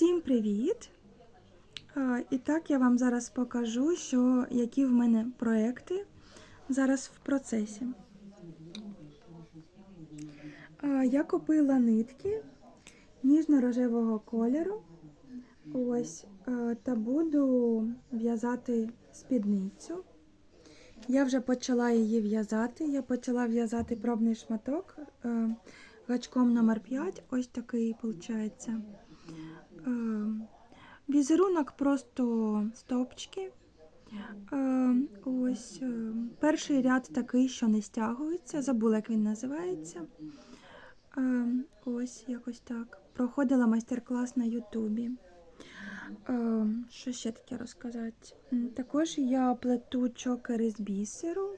Всім привіт! І так я вам зараз покажу, що, які в мене проекти зараз в процесі. Я купила нитки ніжно-рожевого кольору. Ось, та буду в'язати спідницю. Я вже почала її в'язати. Я почала в'язати пробний шматок гачком номер 5 Ось такий виходить. Е, Візерунок просто стовпчики. Е, Ось е, перший ряд такий, що не стягується. Забула, як він називається. Ось якось так. Проходила майстер-клас на Ютубі. Що ще таке розказати? Також я плету чокери з бісеру.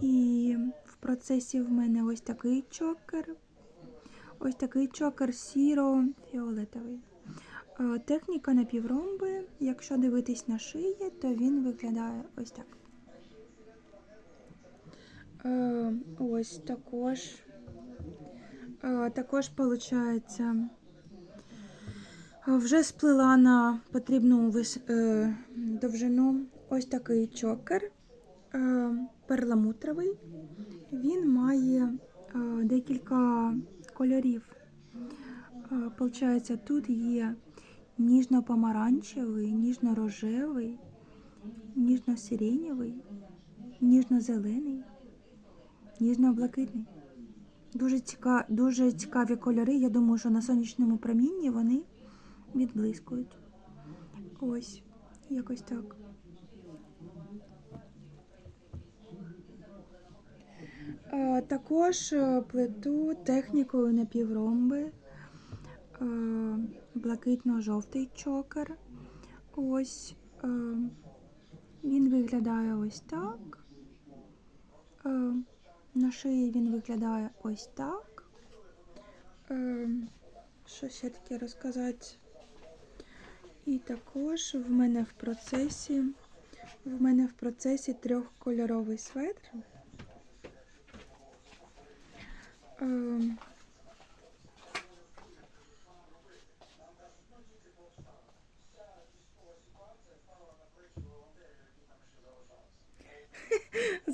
І в процесі в мене ось такий чокер. Ось такий чокер сіро-фіолетовий. Е, Техніка напівромби. Якщо дивитись на шиї, то він виглядає ось так. Е, Ось також. Е, Також виходить. Вже сплила на потрібну довжину ось такий чокер перламутровий. Він має декілька кольорів. Получається, тут є ніжно-помаранчевий, ніжно-рожевий, ніжно-сиренєвий, ніжно-зелений, ніжно-блакитний. Дуже, ціка... Дуже цікаві кольори. Я думаю, що на сонячному промінні вони відблискують. Ось, якось так. Е, Також е, плету технікою напівромби, блакитно-жовтий чокер. Ось е, він виглядає ось так. Е, На шиї він виглядає ось так. Е, Що ще таке розказати? І також в мене в процесі, в мене в процесі трьохкольоровий светр.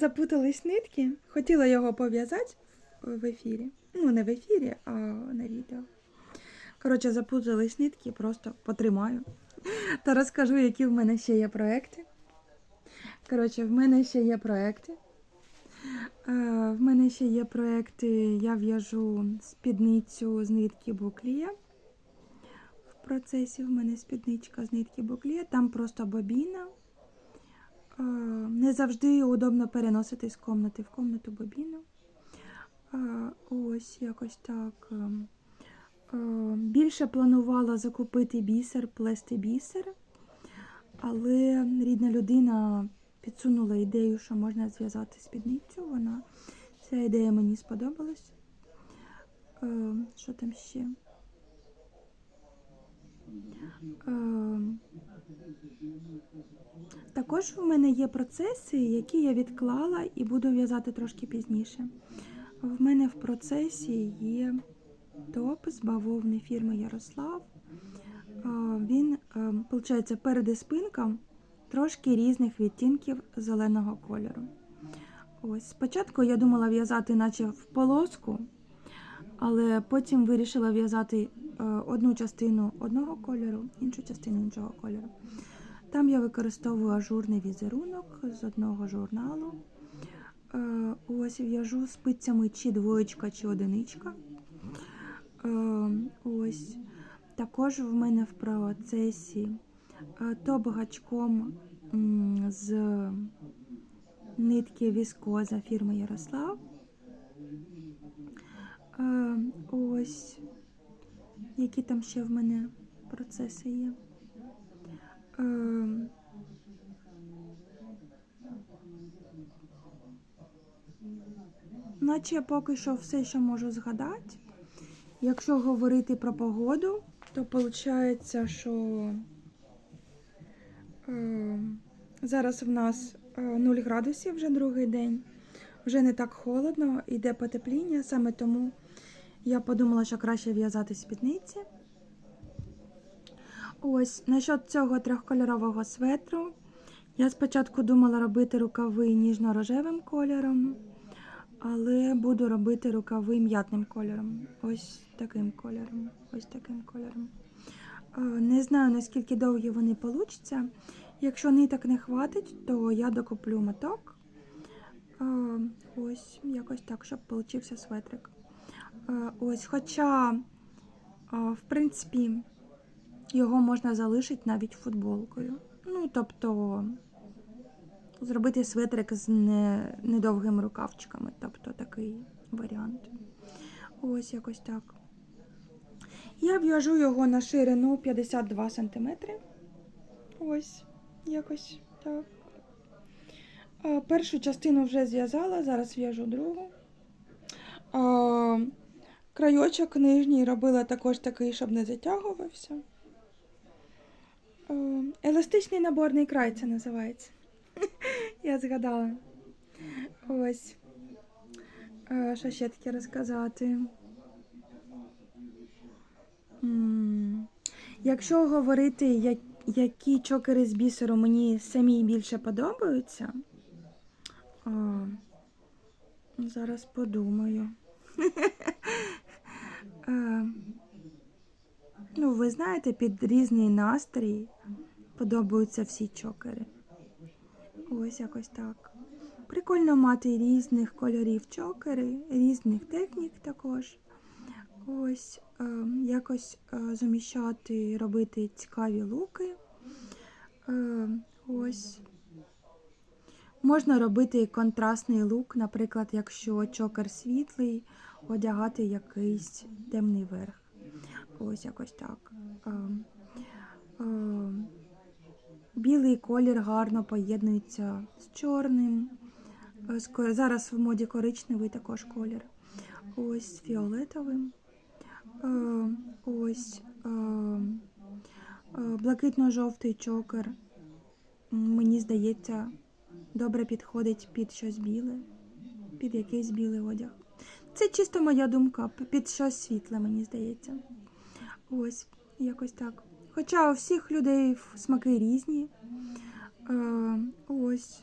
Запутались нитки. Хотіла його пов'язати в ефірі. Ну, не в ефірі, а на відео. Коротше, запутались нитки, просто потримаю. Та розкажу, які в мене ще є проекти. Коротше, в мене ще є проекти. В мене ще є проекти, я в'яжу спідницю з нитки буклія. В процесі в мене спідничка з нитки буклія, там просто бобіна. Е, Не завжди удобно переносити з комнати в комнату бобіну. Е, Ось якось так. Ем, Е, Більше планувала закупити бісер, плести бісер, але рідна людина підсунула ідею, що можна зв'язати спідницю. Вона ця ідея мені сподобалась. Е, Що там ще? Е, Також в мене є процеси, які я відклала і буду в'язати трошки пізніше. В мене в процесі є топ з бавовни фірми Ярослав. Він, виходить, перед і спинка трошки різних відтінків зеленого кольору. Ось спочатку я думала в'язати, наче в полоску, але потім вирішила в'язати е, одну частину одного кольору, іншу частину іншого кольору. Там я використовую ажурний візерунок з одного журналу. Е, Ось в'яжу спицями чи двоєчка, чи одиничка. Е, Ось також в мене в процесі е, топ гачком з нитки віскоза фірми Ярослав. Ось які там ще в мене процеси є. Е, Наче поки що все, що можу згадати. Якщо говорити про погоду, то виходить, що е, зараз в нас е, 0 градусів вже другий день. Вже не так холодно, йде потепління, саме тому я подумала, що краще в'язати спідниці. Ось, насчет цього трьохкольорового светру. Я спочатку думала робити рукави ніжно-рожевим кольором, але буду робити рукави м'ятним кольором. Ось таким кольором. Ось таким кольором. Не знаю, наскільки довгі вони получаться. Якщо ниток не хватить, то я докуплю моток. Ось якось так, щоб получився светрик. Ось, хоча, в принципі, його можна залишити навіть футболкою. Ну, тобто зробити светрик з не, недовгими рукавчиками, тобто такий варіант. Ось якось так. Я в'яжу його на ширину 52 см. Ось, якось так. Першу частину вже зв'язала, зараз в'яжу другу. Крайочок нижній робила також такий, щоб не затягувався. Е, Еластичний наборний край це називається. Я згадала. Ось. Е, Що ще таке розказати? Якщо говорити, які чокери з бісеру мені самі більше подобаються, зараз подумаю. Ну, ви знаєте, під різний настрій подобаються всі чокери. Ось якось так. Прикольно мати різних кольорів чокери, різних технік також. Ось е, якось е, заміщати, робити цікаві луки. Е, ось. Можна робити контрастний лук, наприклад, якщо чокер світлий, одягати якийсь темний верх. Ось якось так. Е, е, білий колір гарно поєднується з чорним. Е, Зараз в моді коричневий також колір. Ось з фіолетовим. Е, ось е, блакитно-жовтий чокер. Мені здається, добре підходить під щось біле, під якийсь білий одяг. Це чисто моя думка, під щось світле, мені здається. Ось, якось так. Хоча у всіх людей смаки різні. Е, ось.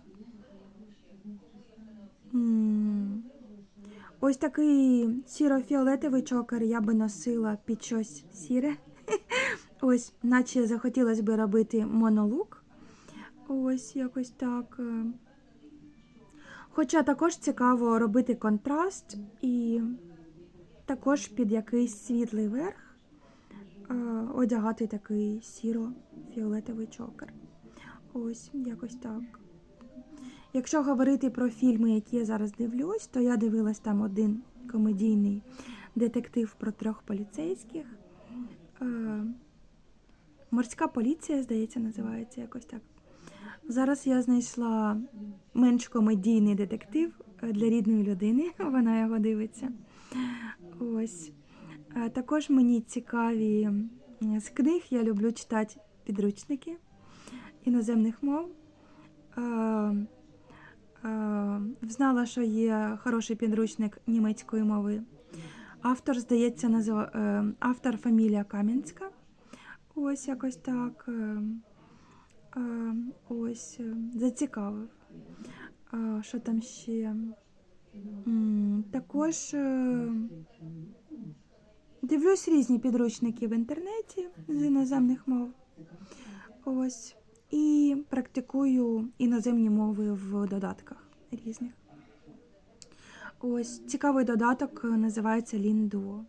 Ось такий сіро-фіолетовий чокер я би носила під щось сіре. Ось, наче захотілося би робити монолук. Ось якось так. е. Хоча також цікаво робити контраст і також під якийсь світлий верх одягати такий сіро-фіолетовий чокер. Ось якось так. Якщо говорити про фільми, які я зараз дивлюсь, то я дивилась там один комедійний детектив про трьох поліцейських. Морська поліція, здається, називається якось так. Зараз я знайшла менш комедійний детектив для рідної людини. Вона його дивиться. Ось. Е, Також мені цікаві з книг. Я люблю читати підручники іноземних мов. Е, е, Знала, що є хороший підручник німецької мови. Автор, здається, назив... е, автор фамілія Кам'янська. Ось якось так. е, е, Ось е, зацікавив. Що там ще? Також е, дивлюсь різні підручники в інтернеті з іноземних мов. Ось. І практикую іноземні мови в додатках різних. Ось цікавий додаток називається Linduo.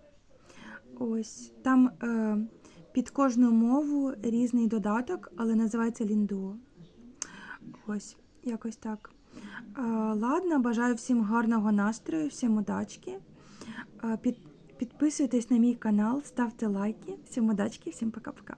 Ось там е, під кожну мову різний додаток, але називається Linduo. Ось, якось так. Е, ладно, бажаю всім гарного настрою, всім удачки. Е, під, підписуйтесь на мій канал, ставте лайки. Всім удачки, всім пока-пока.